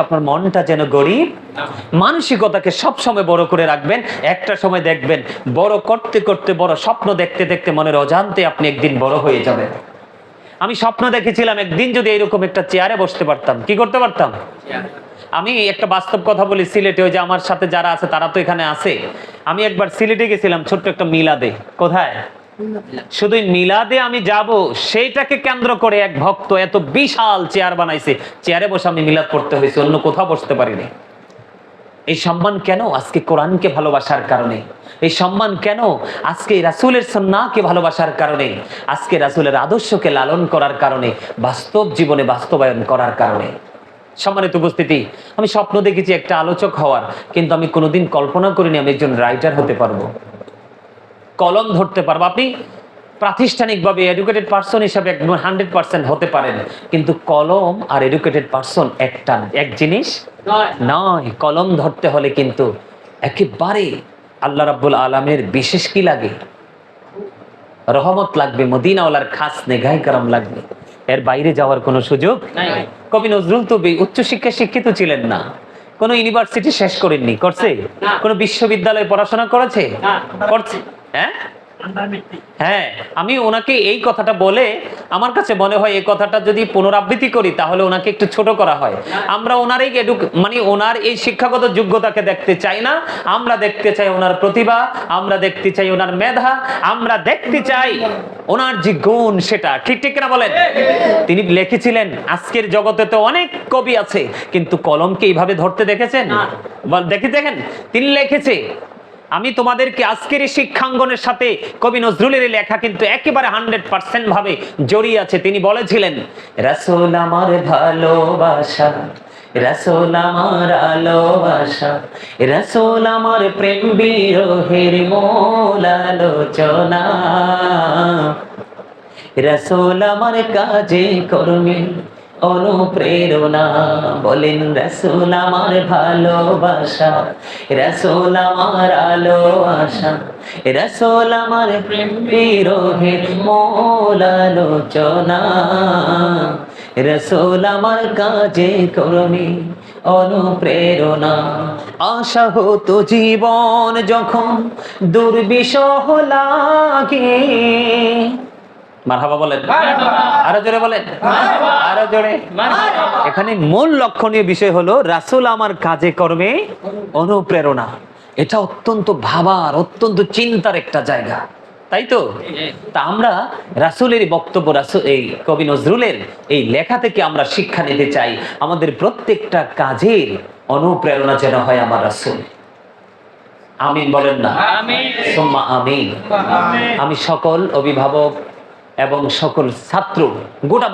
আপনার মনটা যেন গরিব, মানসিকতাকে সব সময় বড় করে রাখবেন। একটা সময় দেখবেন, বড় করতে করতে, বড় স্বপ্ন দেখতে দেখতে মনের অজান্তে আপনি একদিন বড় হয়ে যাবেন। আমি স্বপ্ন দেখেছিলাম, একদিন যদি এরকম একটা চেয়ারে বসতে পারতাম। কি করতে পারতাম? আমি একটা বাস্তব কথা বলি সিলেটে, ওই যে আমার সাথে যারা আছে, তারা তো এখানে আছে। আমি একবার সিলেটে গেছিলাম ছোট্ট একটা মিলাদে। কোথায়? শুধু মিলাদে আমি যাব, সেইটাকে কেন্দ্র করে এক ভক্ত এত বিশাল চেয়ার বানাইছে। চেয়ারে বসে আমি মিলাদ পড়তে হয়েছে অন্য কোথাও বসতে পারিনি। এই সম্মান কেন আজকে কোরআনকে ভালোবাসার কারণে? এই সম্মান কেন আজকে রাসুলের সন্নাকে ভালোবাসার কারণে? আজকে রাসুলের আদর্শকে লালন করার কারণে, বাস্তব জীবনে বাস্তবায়ন করার কারণে? সম্মানিত উপস্থিতি, আমি স্বপ্ন দেখেছি একটা আলোচক হওয়ার, কিন্তু আমি কোনোদিন কল্পনা করিনি আমি একজন রাইটার হতে পারব। কলম ধরতে পারব। আপনি প্রাতিষ্ঠানিকভাবে এডুকেটেড পার্সন হিসাবে একদম হান্ড্রেড পার্সেন্ট হতে পারেন। কিন্তু কলম আর এডুকেটেড পার্সন একটা এক জিনিস? নয়। কলম ধরতে হলে কিন্তু একেবারে আল্লাহ রাব্বুল আলমের বিশেষ কি লাগে? রহমত লাগবে মদিনাওয়ালার খাস নেঘাই কারাম লাগবে। এর বাইরে যাওয়ার কোনো সুযোগ কবি নজরুল তো বে- উচ্চশিক্ষায় শিক্ষিত ছিলেন না। কোনো ইউনিভার্সিটি শেষ করেননি। করছে। কোনো বিশ্ববিদ্যালয়ে পড়াশোনা করেছে? করছে। হ্যাঁ? হ্যাঁ আমি ওনাকে এই কথাটা বলে আমার কাছে মনে হয় এই কথাটা যদি পুনরাবৃত্তি করি তাহলে ওনাকে একটু ছোট করা হয়। আমরা ওনার এই মানে ওনার এই শিক্ষাগত যোগ্যতাকে দেখতে চাই না। আমরা দেখতে চাই ওনার প্রতিভা আমরা দেখতে চাই ওনার মেধা আমরা দেখতে চাই ওনার যে গুণ সেটা। ঠিক ঠিক না বলেন? তিনি লিখেছিলেন আজকের জগতে তো অনেক কবি আছে কিন্তু কলমকে এইভাবে ধরতে দেখেছেন? দেখে দেখেন তিনি লিখেছে আমি তোমাদেরকে আজকের এই শিক্ষাঙ্গনের সাথে কবি নজরুলের লেখা কিন্তু একেবারে হান্ড্রেড পার্সেন্ট ভাবে জড়িয়ে আছে। তিনি বলেছিলেন, রাসোল আমার ভালোবাসা, রাসোল আমার আলোবাসা, রাসোল আমার প্রেম বিরোহের মূল আলোচনা। রাসোল আমার কাজে কর্মী অনুপ্রেরণা। বলেন, রাসূল আমার ভালোবাসা, রাসূল আমার আলো আশা রাসূল আমার প্রেম বিরোহের মূল আলোচনা। রাসূল আমার কাজে কর্মী, অনুপ্রেরণা। আশা হতো জীবন যখন দুর্বিষহ লাগে। মারহাবা বলেন। আরও জোরে বলেন। আরও জোরে। এখানে মূল লক্ষণীয় বিষয় হলো রাসূল আমার কাজে কর্মে অনুপ্রেরণা। এটা অত্যন্ত ভাবার অত্যন্ত চিন্তার একটা জায়গা। তাই তো? তা আমরা রাসূলের বক্তব্য রাসূল এই কবি নজরুলের এই লেখা থেকে আমরা শিক্ষা নিতে চাই আমাদের প্রত্যেকটা কাজের অনুপ্রেরণা যেন হয় আমার রাসুল। আমিন বলেন না। আমিন। আমি সকল অভিভাবক এবং সকল ছাত্র গোটা